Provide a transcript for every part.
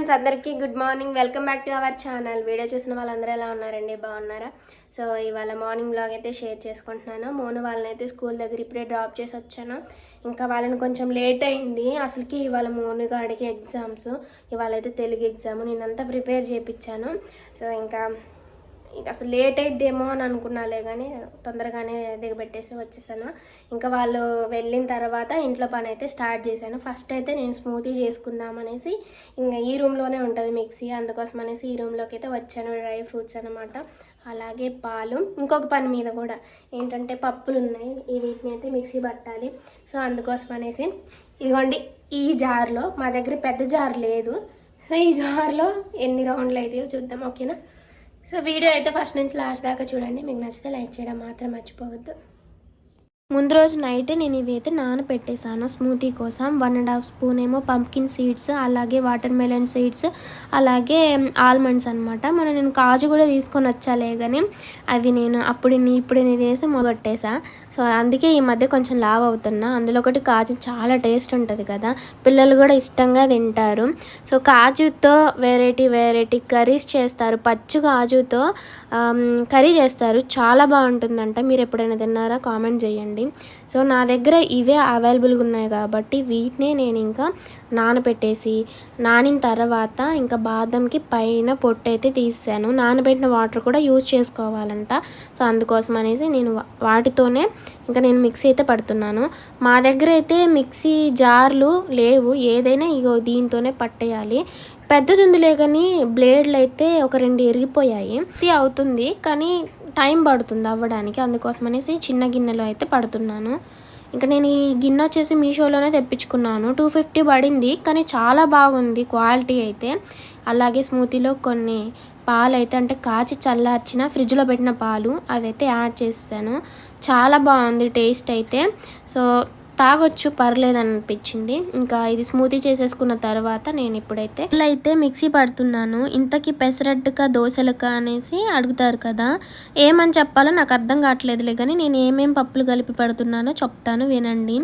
Friends అందరికీ good morning. Welcome back to our channel. Video చూసిన వాళ్ళందరూ ఎలా ఉన్నారండి? బాగున్నారా? సో ఇవాళ మార్నింగ్ బ్లాగ్ అయితే షేర్ చేసుకుంటున్నాను. మోను వాళ్ళని అయితే స్కూల్ దగ్గర ఇప్పుడే డ్రాప్ చేసి వచ్చాను. ఇంకా వాళ్ళని కొంచెం లేట్ అయింది. అసలుకి ఇవాళ మోను గాడికి ఎగ్జామ్స్ ఇవాళ అయితే తెలుగు ఎగ్జామ్ నేనంతా ప్రిపేర్ చేయించాను సో ఇంకా ఇక అసలు లేట్ అయిద్దేమో అని అనుకున్నాలే కానీ తొందరగానే దిగబెట్టేసి వచ్చేసాను. ఇంకా వాళ్ళు వెళ్ళిన తర్వాత ఇంట్లో పని అయితే స్టార్ట్ చేశాను. ఫస్ట్ అయితే నేను స్మూతీ చేసుకుందాం అనేసి ఇంకా ఈ రూమ్లోనే ఉంటుంది మిక్సీ. అందుకోసం అనేసి ఈ రూమ్లోకి అయితే వచ్చాను. డ్రై ఫ్రూట్స్ అనమాట అలాగే పాలు. ఇంకొక పని మీద కూడా ఏంటంటే పప్పులు ఉన్నాయి. ఈ వీటిని అయితే మిక్సీ పట్టాలి. సో అందుకోసం అనేసి ఇదిగోండి ఈ జార్లో మా దగ్గర పెద్ద జార్ లేదు. సో ఈ జార్లో ఎన్ని రౌండ్లు అయితే చూద్దాం ఓకేనా సో వీడియో అయితే ఫస్ట్ నుంచి లాస్ట్ దాకా చూడండి. మీకు నచ్చితే లైక్ చేయడం మాత్రం మర్చిపోవద్దు. ముందు రోజు నైట్ నేను ఇవైతే నానబెట్టేశాను స్మూతీ కోసం వన్ అండ్ హాఫ్ స్పూన్ ఏమో పంప్కిన్ సీడ్స్ అలాగే వాటర్ మెలన్ సీడ్స్ అలాగే ఆల్మండ్స్ అనమాట మన నేను కాజు కూడా తీసుకొని వచ్చాలే కానీ అవి నేను అప్పుడు ఇప్పుడు నేను వేసి మొగొట్టేసా సో అందుకే ఈ మధ్య కొంచెం లావ్ అవుతున్నా. అందులో ఒకటి కాజు చాలా టేస్ట్ ఉంటుంది కదా. పిల్లలు కూడా ఇష్టంగా తింటారు. సో కాజుతో వెరైటీ వెరైటీ కర్రీస్ చేస్తారు. పచ్చి కాజుతో కర్రీ చేస్తారు. చాలా బాగుంటుందంట. మీరు ఎప్పుడైనా తిన్నారా? కామెంట్ చేయండి. సో నా దగ్గర ఇవే అవైలబుల్గా ఉన్నాయి కాబట్టి వీటినే నేను ఇంకా నానబెట్టేసి నానిన తర్వాత ఇంకా బాదంకి పైన పొట్టు అయితే తీసాను. నానబెట్టిన వాటర్ కూడా యూజ్ చేసుకోవాలంట. సో అందుకోసం అనేసి నేను వాటితోనే ఇంకా నేను మిక్సీ అయితే పడుతున్నాను. మా దగ్గర అయితే మిక్సీ జార్లు లేవు. ఏదైనా ఇగో దీంతోనే పట్టేయాలి. పెద్దది ఉందిలే కానీ బ్లేడ్లు అయితే ఒక రెండు ఎరిగిపోయాయి. మిక్సీ అవుతుంది కానీ టైం పడుతుంది అవ్వడానికి. అందుకోసం అనేసి చిన్న గిన్నెలో అయితే పడుతున్నాను. ఇంకా నేను ఈ గిన్నె వచ్చేసి మీషోలోనే తెప్పించుకున్నాను. టూ ఫిఫ్టీ పడింది కానీ చాలా బాగుంది క్వాలిటీ అయితే. అలాగే స్మూతీలో కొన్ని పాలు అయితే అంటే కాచి చల్లార్చిన ఫ్రిడ్జ్లో పెట్టిన పాలు అవి అయితే యాడ్ చేసాను చాలా బాగుంది టేస్ట్ అయితే. సో తాగొచ్చు పర్లేదనిపించింది. ఇంకా ఇది స్మూతీ చేసేసుకున్న తర్వాత నేను ఇప్పుడైతే అయితే మిక్సీ పడుతున్నాను. ఇంతకీ పెసరట్టుగా దోశలకా అనేసి అడుగుతారు కదా. ఏమని చెప్పాలో నాకు అర్థం కావట్లేదులే కానీ నేను ఏమేం పప్పులు కలిపి పడుతున్నానో చెప్తాను వినండి.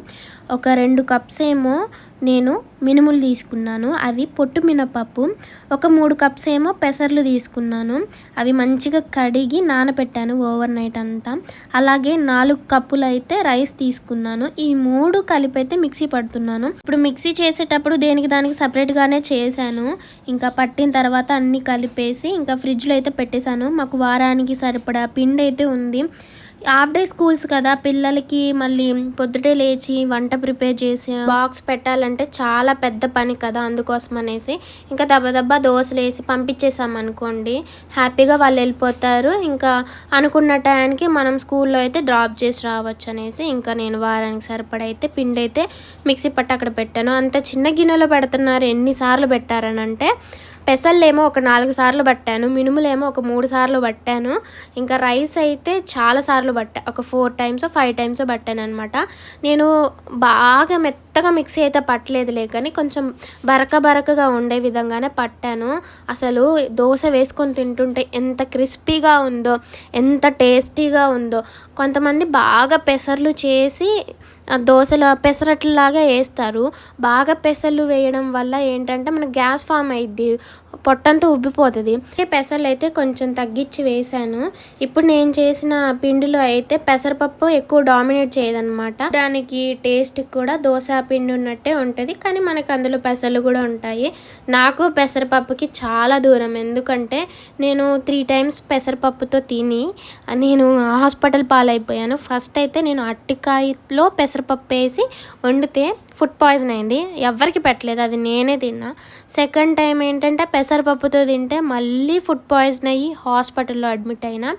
ఒక రెండు కప్స్ ఏమో నేను మినుములు తీసుకున్నాను. అవి పొట్టు మినపప్పు ఒక మూడు కప్స్ ఏమో పెసర్లు తీసుకున్నాను. అవి మంచిగా కడిగి నానబెట్టాను ఓవర్ నైట్ అంతా. అలాగే నాలుగు కప్పులు అయితే రైస్ తీసుకున్నాను. ఈ మూడు కలిపి అయితే మిక్సీ పడుతున్నాను. ఇప్పుడు మిక్సీ చేసేటప్పుడు దేనికి దానికి సపరేట్గానే చేశాను. ఇంకా పట్టిన తర్వాత అన్నీ కలిపేసి ఇంకా ఫ్రిడ్జ్లో అయితే పెట్టేశాను. మాకు వారానికి సరిపడా పిండి అయితే ఉంది. హాఫ్ డే స్కూల్స్ కదా పిల్లలకి మళ్ళీ పొద్దుటే లేచి వంట ప్రిపేర్ చేసి బాక్స్ పెట్టాలంటే చాలా పెద్ద పని కదా అందుకోసం అనేసి. ఇంకా దెబ్బ దెబ్బ దోశలు వేసి పంపించేసాం అనుకోండి. హ్యాపీగా వాళ్ళు వెళ్ళిపోతారు. ఇంకా అనుకున్న టైంకి మనం స్కూల్లో అయితే డ్రాప్ చేసి రావచ్చు అనేసి ఇంకా నేను వారానికి సరిపడైతే పిండి అయితే మిక్సీ పట్టు అక్కడ పెట్టాను. అంత చిన్న గిన్నెలో పెడుతున్నారు. ఎన్నిసార్లు పెట్టారని అంటే పెసల్లేమో ఒక నాలుగు సార్లు పట్టాను మినుములేమో ఒక మూడు సార్లు పట్టాను. ఇంకా రైస్ అయితే చాలా సార్లు పట్టా ఒక ఫోర్ టైమ్స్ ఫైవ్ టైమ్స్ పట్టాను అనమాట నేను బాగా మెత్తగా మిక్సీ అయితే పట్టలేదులే కానీ కొంచెం బరక బరకగా ఉండే విధంగానే పట్టాను. అసలు దోశ వేసుకొని తింటుంటే ఎంత క్రిస్పీగా ఉందో ఎంత టేస్టీగా ఉందో. కొంతమంది బాగా పెసర్లు చేసి దోశల పెసరట్లాగా వేస్తారు. బాగా పెసర్లు వేయడం వల్ల ఏంటంటే మనకు గ్యాస్ ఫామ్ అయింది పొట్టంతా ఉబ్బిపోతుంది. పెసర్లు అయితే కొంచెం తగ్గించి వేసాను. ఇప్పుడు నేను చేసిన పిండిలో అయితే పెసరపప్పు ఎక్కువ డామినేట్ చేయదనమాట దానికి టేస్ట్ కూడా దోశ పిండి ఉన్నట్టే ఉంటుంది. కానీ మనకు అందులో పెసర్లు కూడా ఉంటాయి. నాకు పెసరపప్పుకి చాలా దూరం. ఎందుకంటే నేను త్రీ టైమ్స్ పెసరపప్పుతో తిని నేను హాస్పిటల్ పాలైపోయాను. ఫస్ట్ అయితే నేను అట్టికాయలో పెసరపప్పు వేసి వండితే ఫుడ్ పాయిజన్ అయింది. ఎవరికి పెట్టలేదు. అది నేనే తిన్నా. సెకండ్ టైం ఏంటంటే పెసరపప్పుతో తింటే మళ్ళీ ఫుడ్ పాయిజన్ అయ్యి హాస్పిటల్లో అడ్మిట్ అయినా.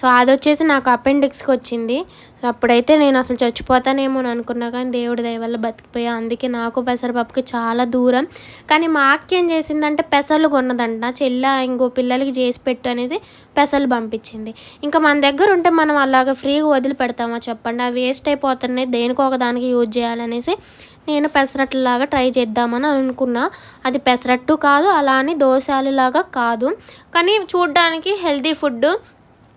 సో అది వచ్చేసి నాకు అపెండిక్స్కి వచ్చింది. సో అప్పుడైతే నేను అసలు చచ్చిపోతానేమో అని అనుకున్నా కానీ దేవుడి దయ వల్ల బతికిపోయా. అందుకే నాకు పెసరపప్పుకి చాలా దూరం. కానీ మా అక్క ఏం చేసిందంటే పెసలు కొన్నదంట. చెల్ల ఇంకో పిల్లలకి చేసి పెట్టు అనేసి పెసలు పంపించింది. ఇంకా మన దగ్గర ఉంటే మనం అలాగ ఫ్రీగా వదిలిపెడతామా చెప్పండి. అవి వేస్ట్ అయిపోతున్నాయి. దేనికో ఒక దానికి యూజ్ చేయాలనేసి నేను పెసరట్టులాగా ట్రై చేద్దామని అనుకున్నా. అది పెసరట్టు కాదు అలా అని దోశలులాగా కాదు. కానీ చూడ్డానికి హెల్తీ ఫుడ్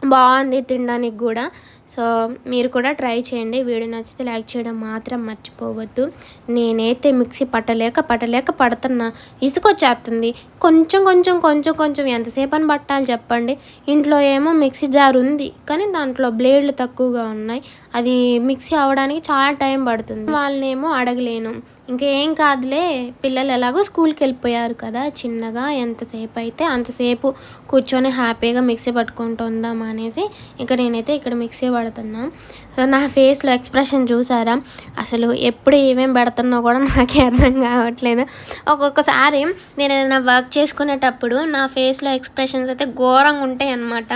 బాగుంది తినడానికి కూడా. సో మీరు కూడా ట్రై చేయండి. వీడియో నచ్చితే లైక్ చేయడం మాత్రం మర్చిపోవద్దు. నేనైతే మిక్సీ పట్టలేక పట్టలేక పడుతున్నా. ఇసుకొచ్చేస్తుంది కొంచెం కొంచెం కొంచెం కొంచెం ఎంతసేపు అని పట్టాలి చెప్పండి. ఇంట్లో ఏమో మిక్సీ జార్ ఉంది. కానీ దాంట్లో బ్లేడ్లు తక్కువగా ఉన్నాయి. అది మిక్సీ అవ్వడానికి చాలా టైం పడుతుంది. వాళ్ళనేమో అడగలేను. ఇంకా ఏం కాదులే పిల్లలు ఎలాగో స్కూల్కి వెళ్ళిపోయారు కదా చిన్నగా ఎంతసేపు అయితే అంతసేపు కూర్చొని హ్యాపీగా మిక్సీ పట్టుకుంటుందాం అనేసి ఇక నేనైతే ఇక్కడ మిక్సీ పడుతున్నాను సో నా ఫేస్లో ఎక్స్ప్రెషన్ చూసారా? అసలు ఎప్పుడు ఏమేం పెడుతున్నా కూడా నాకే అర్థం కావట్లేదు. ఒక్కొక్కసారి నేను ఏదైనా వర్క్ చేసుకునేటప్పుడు నా ఫేస్లో ఎక్స్ప్రెషన్స్ అయితే ఘోరంగా ఉంటాయి అన్నమాట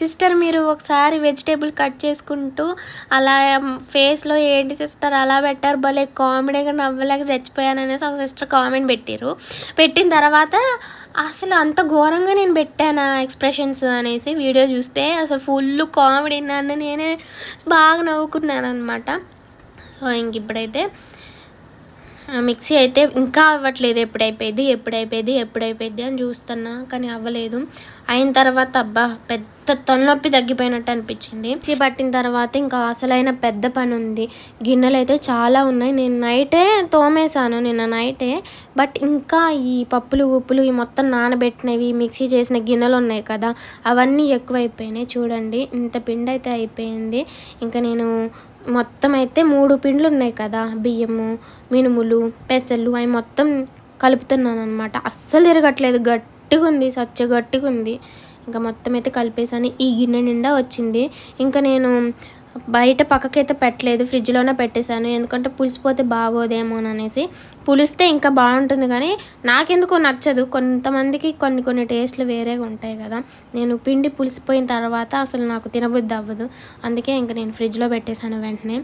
సిస్టర్ మీరు ఒకసారి వెజిటేబుల్ కట్ చేసుకుంటూ అలా ఫేస్లో ఏంటి సిస్టర్ అలా పెట్టారు భలే కామెడీగా నవ్వలేక చచ్చిపోయాను అనేసి ఒక సిస్టర్ కామెంట్ పెట్టారు. పెట్టిన తర్వాత అసలు అంత ఘోరంగా నేను పెట్టాను ఎక్స్ప్రెషన్స్ అనేసి వీడియో చూస్తే అసలు ఫుల్ కామెడీ నన్ను నేనే బాగా నవ్వుకున్నాను అనమాట సో ఇంక ఇప్పుడైతే మిక్సీ అయితే ఇంకా అవ్వట్లేదు. ఎప్పుడైపోయింది ఎప్పుడైపోయింది ఎప్పుడైపోయింది అని చూస్తున్నా కానీ అవ్వలేదు. అయిన తర్వాత అబ్బా పెద్ద తొలనొప్పి తగ్గిపోయినట్టు అనిపించింది. మిక్సీ పట్టిన తర్వాత ఇంకా అసలైన పెద్ద పని ఉంది గిన్నెలు అయితే చాలా ఉన్నాయి. నేను నైటే తోమేశాను నిన్న నైటే. బట్ ఇంకా ఈ పప్పులు ఉప్పులు ఈ మొత్తం నానబెట్టినవి మిక్సీ చేసిన గిన్నెలు ఉన్నాయి కదా అవన్నీ ఎక్కువైపోయినాయి. చూడండి ఇంత పిండి అయితే అయిపోయింది. ఇంకా నేను మొత్తం అయితే మూడు పిండ్లు ఉన్నాయి కదా. బియ్యము మినుములు పెసలు అవి మొత్తం కలుపుతున్నాను అనమాట అస్సలు తిరగట్లేదు. గట్టిగా ఉంది సచ్చ గట్టిగా ఉంది ఇంకా మొత్తం అయితే కలిపేసాను. ఈ గిన్నె నిండా వచ్చింది. ఇంకా నేను బయట పక్కకైతే పెట్టలేదు ఫ్రిడ్జ్లోనే పెట్టేశాను. ఎందుకంటే పులిసిపోతే బాగోదేమో అనేసి. పులిస్తే ఇంకా బాగుంటుంది కానీ నాకెందుకో నచ్చదు. కొంతమందికి కొన్ని కొన్ని టేస్ట్లు వేరేగా ఉంటాయి కదా. నేను పిండి పులిసిపోయిన తర్వాత అసలు నాకు తినబుద్ధి అవ్వదు. అందుకే ఇంకా నేను ఫ్రిడ్జ్లో పెట్టేశాను వెంటనే.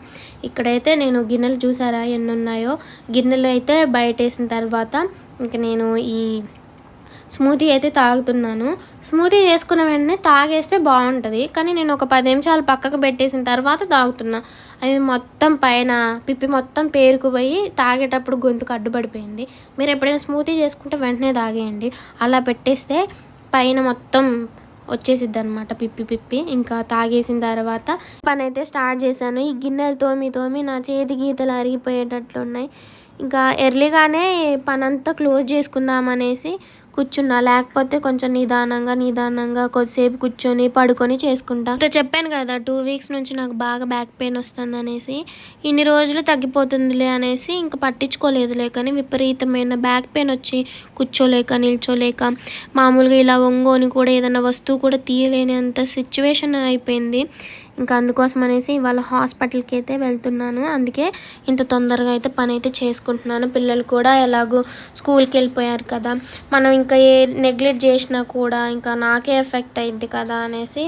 ఇక్కడైతే నేను గిన్నెలు చూసారా ఎన్ని ఉన్నాయో గిన్నెలు అయితే బయట వేసిన తర్వాత ఇంకా నేను ఈ స్మూతీ అయితే తాగుతున్నాను. స్మూతీ చేసుకున్న వెంటనే తాగేస్తే బాగుంటుంది. కానీ నేను ఒక పది నిమిషాలు పక్కకు పెట్టేసిన తర్వాత తాగుతున్నా. అది మొత్తం పైన పిప్పి మొత్తం పేరుకుపోయి తాగేటప్పుడు గొంతుకు అడ్డుపడిపోయింది. మీరు ఎప్పుడైనా స్మూతీ చేసుకుంటే వెంటనే తాగేయండి. అలా పెట్టేస్తే పైన మొత్తం వచ్చేసిద్ది అనమాట పిప్పి పిప్పి. ఇంకా తాగేసిన తర్వాత పని అయితే స్టార్ట్ చేశాను. ఈ గిన్నెలు తోమి తోమి నా చేతి గీతలు అరిగిపోయేటట్లు ఉన్నాయి. ఇంకా ఎర్లీగానే పనంతా క్లోజ్ చేసుకుందామనేసి కూర్చున్నా లేకపోతే కొంచెం నిదానంగా నిదానంగా కొద్దిసేపు కూర్చొని పడుకొని చేసుకుంటా. ఇంత చెప్పాను కదా టూ వీక్స్ నుంచి నాకు బాగా బ్యాక్ పెయిన్ వస్తుంది అనేసి ఇన్ని రోజులు తగ్గిపోతుందిలే అనేసి ఇంకా పట్టించుకోలేదులే కానీ విపరీతమైన బ్యాక్ పెయిన్ వచ్చి కూర్చోలేక నిల్చోలేక మామూలుగా ఇలా ఒంగోని కూడా ఏదైనా వస్తువు కూడా తీయలేని అంత సిచ్యువేషన్ అయిపోయింది. ఇంకా అందుకోసం అనేసి ఇవాళ హాస్పిటల్కి అయితే వెళ్తున్నాను. అందుకే ఇంత తొందరగా అయితే పని అయితే చేసుకుంటున్నాను. పిల్లలు కూడా ఎలాగో స్కూల్కి వెళ్ళిపోయారు కదా. మనం ఇంకా ఏ నెగ్లెక్ట్ చేసినా కూడా ఇంకా నాకే ఎఫెక్ట్ అయింది కదా అనేసి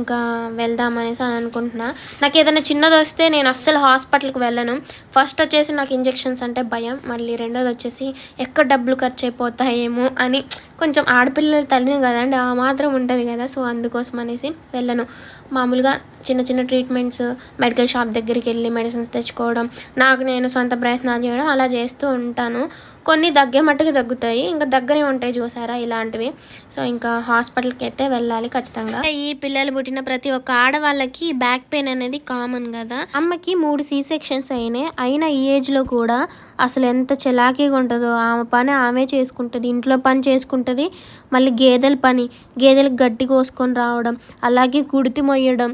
ఇంకా వెళ్దామనేసి అని అనుకుంటున్నా. నాకు ఏదైనా చిన్నది వస్తే నేను అస్సలు హాస్పిటల్కి వెళ్ళను. ఫస్ట్ వచ్చేసి నాకు ఇంజెక్షన్స్ అంటే భయం. మళ్ళీ రెండోది వచ్చేసి ఎక్కడ డబ్బులు ఖర్చు అయిపోతాయేమో అని కొంచెం ఆడపిల్లల తల్లిని కదండి ఆ మాత్రం ఉంటుంది కదా. సో అందుకోసం అనేసి వెళ్ళను. మామూలుగా చిన్న చిన్న ట్రీట్మెంట్స్ మెడికల్ షాప్ దగ్గరికి వెళ్ళి మెడిసిన్స్ తెచ్చుకోవడం నాకు నేను సొంత ప్రయత్నాలు చేయడం అలా చేస్తూ ఉంటాను. కొన్ని దగ్గే మట్టుకు తగ్గుతాయి. ఇంకా దగ్గరే ఉంటాయి చూసారా ఇలాంటివి. సో ఇంకా హాస్పిటల్కి అయితే వెళ్ళాలి ఖచ్చితంగా. ఈ పిల్లలు పుట్టిన ప్రతి ఒక్క ఆడవాళ్ళకి బ్యాక్ పెయిన్ అనేది కామన్ కదా. అమ్మకి మూడు సీ సెక్షన్స్ అయినాయి. అయినా ఈ ఏజ్లో కూడా అసలు ఎంత చలాకీగా ఉంటుందో ఆమె పని ఆమె చేసుకుంటుంది ఇంట్లో పని చేసుకుంటుంది మళ్ళీ గేదెల పని గేదెలకు గడ్డి కోసుకొని రావడం అలాగే కుడితి మొయ్యడం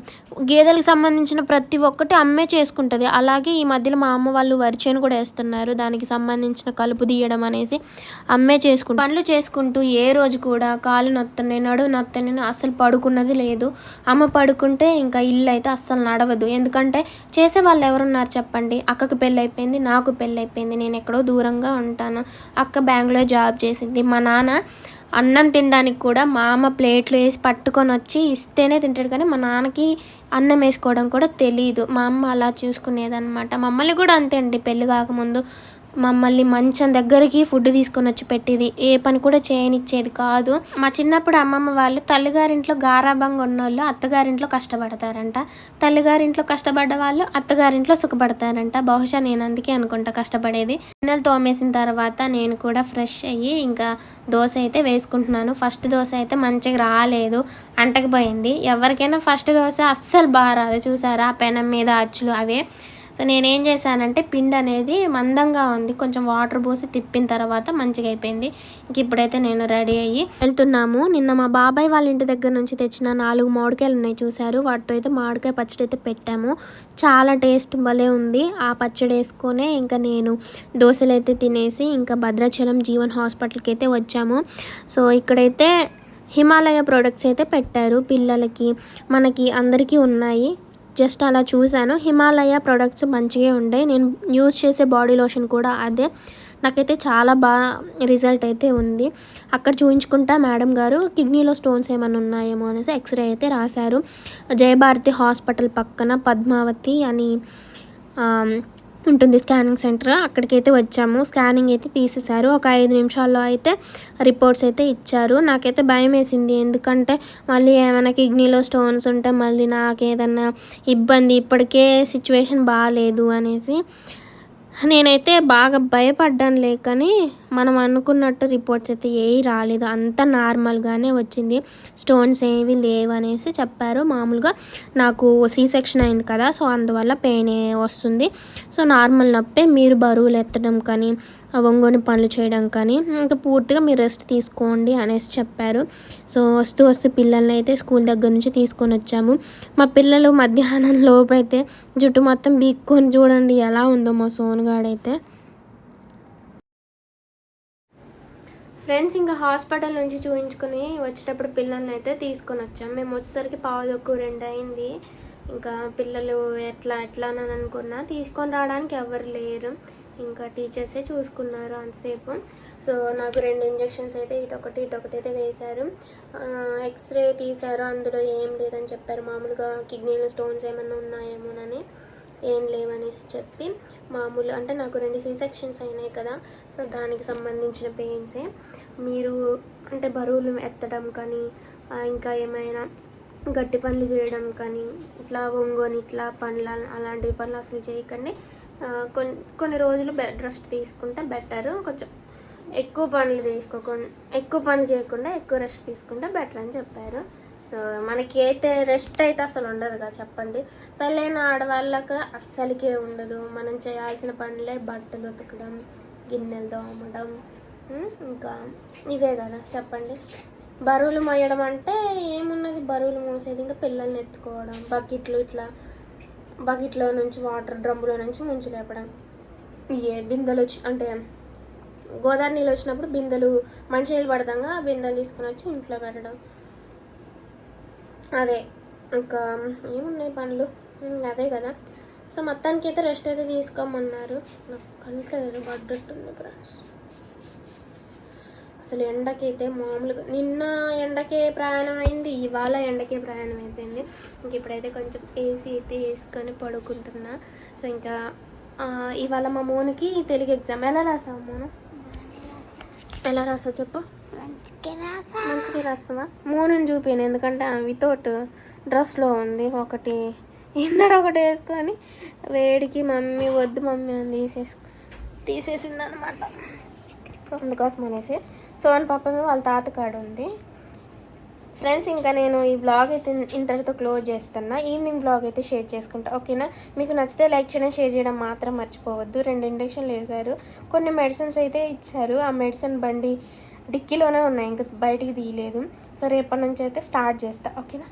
గేదెలకు సంబంధించిన ప్రతి ఒక్కటి అమ్మే చేసుకుంటుంది. అలాగే ఈ మధ్యలో మా అమ్మ వాళ్ళు వరిచేను కూడా వేస్తున్నారు. దానికి సంబంధించిన కలుపు తీయడం అనేసి అమ్మే చేసుకుంటూ పనులు చేసుకుంటూ ఏ రోజు కూడా కాలు నొత్తనే నడు నొత్తనే అస్సలు పడుకున్నది లేదు. అమ్మ పడుకుంటే ఇంకా ఇల్లు అయితే అస్సలు నడవదు. ఎందుకంటే చేసే వాళ్ళు ఎవరున్నారు చెప్పండి? అక్కకు పెళ్ళి అయిపోయింది నాకు పెళ్ళి అయిపోయింది నేను ఎక్కడో దూరంగా ఉంటాను. అక్క బ్యాంగ్లో జాబ్ చేసింది. మా నాన్న అన్నం తినడానికి కూడా మా అమ్మ ప్లేట్లు వేసి పట్టుకొని వచ్చి ఇస్తేనే తింటాడు కానీ మా నాన్నకి అన్నం వేసుకోవడం కూడా తెలియదు మా అమ్మ అలా చూసుకునేదన్నమాట. మమ్మల్ని కూడా అంతే అండి పెళ్ళి కాకముందు. మమ్మల్ని మంచం దగ్గరికి ఫుడ్ తీసుకొని వచ్చి పెట్టేది. ఏ పని కూడా చేయనిచ్చేది కాదు. మా చిన్నప్పుడు అమ్మమ్మ వాళ్ళు తల్లిగారింట్లో గారాభంగా ఉన్నోళ్ళు అత్తగారింట్లో కష్టపడతారంట. తల్లిగారింట్లో కష్టపడ్డ వాళ్ళు అత్తగారింట్లో సుఖపడతారంట. బహుశా నేను అందుకే అనుకుంటా కష్టపడేది. గిన్నెలు తోమేసిన తర్వాత నేను కూడా ఫ్రెష్ అయ్యి ఇంకా దోశ అయితే వేసుకుంటున్నాను. ఫస్ట్ దోశ అయితే మంచిగా రాలేదు. అంటకపోయింది ఎవరికైనా ఫస్ట్ దోశ అస్సలు బాగా రాదు. చూసారా? పెనం మీద అచ్చులు అవే. సో నేనేం చేశానంటే పిండి అనేది మందంగా ఉంది. కొంచెం వాటర్ పోసి తిప్పిన తర్వాత మంచిగా అయిపోయింది. ఇంక ఇప్పుడైతే నేను రెడీ అయ్యి వెళ్తున్నాము. నిన్న మా బాబాయ్ వాళ్ళ ఇంటి దగ్గర నుంచి తెచ్చిన నాలుగు మామిడికాయలు ఉన్నాయి చూశారు. వాటితో అయితే మామిడికాయ పచ్చడి అయితే పెట్టాము. చాలా టేస్ట్ భలే ఉంది. ఆ పచ్చడి వేసుకొనే ఇంకా నేను దోశలు అయితే తినేసి ఇంకా భద్రాచలం జీవన్ హాస్పిటల్కి అయితే వచ్చాము. సో ఇక్కడైతే హిమాలయ ప్రోడక్ట్స్ అయితే పెట్టారు. పిల్లలకి మనకి అందరికీ ఉన్నాయి. జస్ట్ అలా చూశాను. హిమాలయ ప్రొడక్ట్స్ మంచిగా ఉండే. నేను యూజ్ చేసే బాడీ లోషన్ కూడా అదే. నాకైతే చాలా బాగా రిజల్ట్ అయితే ఉంది. అక్కడ చూపించుకుంటా మేడం గారు కిడ్నీలో స్టోన్స్ ఏమైనా ఉన్నాయేమో అనేసి ఎక్స్రే అయితే రాశారు. జయభారతి హాస్పిటల్ పక్కన పద్మావతి అని ఉంటుంది స్కానింగ్ సెంటర్. అక్కడికైతే వచ్చాము. స్కానింగ్ అయితే తీసేశారు. ఒక ఐదు నిమిషాల్లో అయితే రిపోర్ట్స్ అయితే ఇచ్చారు. నాకైతే భయం వేసింది. ఎందుకంటే మళ్ళీ ఏమైనా కిడ్నీలో స్టోన్స్ ఉంటే మళ్ళీ నాకు ఏదన్నా ఇబ్బంది ఇప్పటికే సిచ్యువేషన్ బాగాలేదు అనేసి నేనైతే బాగా భయపడ్డానులే కానీ మనం అనుకున్నట్టు రిపోర్ట్స్ అయితే ఏవి రాలేదు. అంతా నార్మల్గానే వచ్చింది. స్టోన్స్ ఏవి లేవు అనేసి చెప్పారు. మామూలుగా నాకు సీ సెక్షన్ అయింది కదా సో అందువల్ల పెయిన్ వస్తుంది. సో నార్మల్ నొప్పే మీరు బరువులు ఎత్తడం కానీ వంగోని పనులు చేయడం కానీ ఇంకా పూర్తిగా మీరు రెస్ట్ తీసుకోండి అనేసి చెప్పారు. సో వస్తూ వస్తూ పిల్లల్ని అయితే స్కూల్ దగ్గర నుంచి తీసుకొని వచ్చాము. మా పిల్లలు మధ్యాహ్నం లోపు అయితే జుట్టు మొత్తం బీక్కొని చూడండి ఎలా ఉందో మా సోనుగాడైతే. ఫ్రెండ్స్ ఇంకా హాస్పిటల్ నుంచి చూపించుకుని వచ్చేటప్పుడు పిల్లల్ని అయితే తీసుకొని వచ్చాం. మేము వచ్చేసరికి పావుదొక్కు రెండు అయింది. ఇంకా పిల్లలు ఎట్లా ఎట్లా అని అనుకున్నా తీసుకొని రావడానికి ఎవరు లేరు. ఇంకా టీచర్సే చూసుకున్నారు అంతసేపు. సో నాకు రెండు ఇంజెక్షన్స్ అయితే ఇటొకటి ఇటొకటి అయితే వేశారు. ఎక్స్రే తీశారు. అందులో ఏం లేదని చెప్పారు. మామూలుగా కిడ్నీలో స్టోన్స్ ఏమైనా ఉన్నాయేమోనని. ఏం లేవనేసి చెప్పి మామూలు అంటే నాకు రెండు సీ సెక్షన్స్ అయినాయి కదా సో దానికి సంబంధించిన పెయిన్సే. మీరు అంటే బరువులు ఎత్తడం కానీ ఇంకా ఏమైనా గట్టి పనులు చేయడం కానీ ఇట్లా ఒంగోని ఇట్లా పనులు అలాంటి పనులు అసలు చేయకండి. కొన్ని కొన్ని రోజులు బెడ్ రెస్ట్ తీసుకుంటే బెటర్. కొంచెం ఎక్కువ పనులు తీసుకోకుండా ఎక్కువ పనులు చేయకుండా ఎక్కువ రెస్ట్ తీసుకుంటే బెటర్ అని చెప్పారు. సో మనకి అయితే రెస్ట్ అయితే అసలు ఉండదు కదా చెప్పండి. పెళ్ళైన ఆడవాళ్ళకి అస్సలకే ఉండదు. మనం చేయాల్సిన పనులే బట్టలు ఉతకడం గిన్నెలు తోమడం ఇంకా ఇవే కదా చెప్పండి. బరువులు మోయడం అంటే ఏమున్నది? బరువులు మోసేది ఇంకా పిల్లల్ని ఎత్తుకోవడం బకెట్లు ఇట్లా బకెట్లో నుంచి వాటర్ డ్రమ్ములో నుంచి ముంచి లేపడం. ఏ బిందెలు వచ్చి అంటే గోదావరి నీళ్ళు వచ్చినప్పుడు బిందెలు మంచి నీళ్ళు పడతాగా ఆ బిందెలు తీసుకుని వచ్చి ఇంట్లో పెట్టడం. అవే ఇంకా ఏమున్నాయి పనులు? అవే కదా. సో మొత్తానికి అయితే రెస్ట్ అయితే తీసుకోమన్నారు. నాకు కంట్లో ఏదో పడ్డట్టుంది ఫ్రెండ్స్ అసలు ఎండకైతే మామూలుగా నిన్న ఎండకే ప్రయాణం అయింది ఇవాళ ఎండకే ప్రయాణం అయిపోయింది. ఇంక ఇప్పుడైతే కొంచెం ఏసీ అయితే వేసుకొని పడుకుంటున్నా. సో ఇంకా ఇవాళ మా మోనికి తెలుగు ఎగ్జామ్ ఎలా రాసావు మోను? ఎలా రాసావు చెప్పు. మంచిగా రాసావా మోనుని చూపాను ఎందుకంటే వితౌట్ డ్రెస్లో ఉంది. ఒకటి ఇన్నర్ ఒకటి వేసుకొని వేడికి మమ్మీ వద్దు మమ్మీ అని తీసేసి తీసేసింది అనమాట సో అందుకోసం అనేసి. సో అని పాప వాళ్ళ తాత కాడ ఉంది. ఫ్రెండ్స్ ఇంకా నేను ఈ బ్లాగ్ అయితే ఇంతటితో క్లోజ్ చేస్తున్నా. ఈవినింగ్ బ్లాగ్ అయితే షేర్ చేసుకుంటా. ఓకేనా? మీకు నచ్చితే లైక్ చేయడం షేర్ చేయడం మాత్రం మర్చిపోవద్దు. రెండు ఇండక్షన్లు వేశారు. కొన్ని మెడిసిన్స్ అయితే ఇచ్చారు. ఆ మెడిసిన్ బండి డిక్కీలోనే ఉన్నాయి ఇంకా బయటికి తీయలేదు. సో రేపటి నుంచి అయితే స్టార్ట్ చేస్తా ఓకేనా?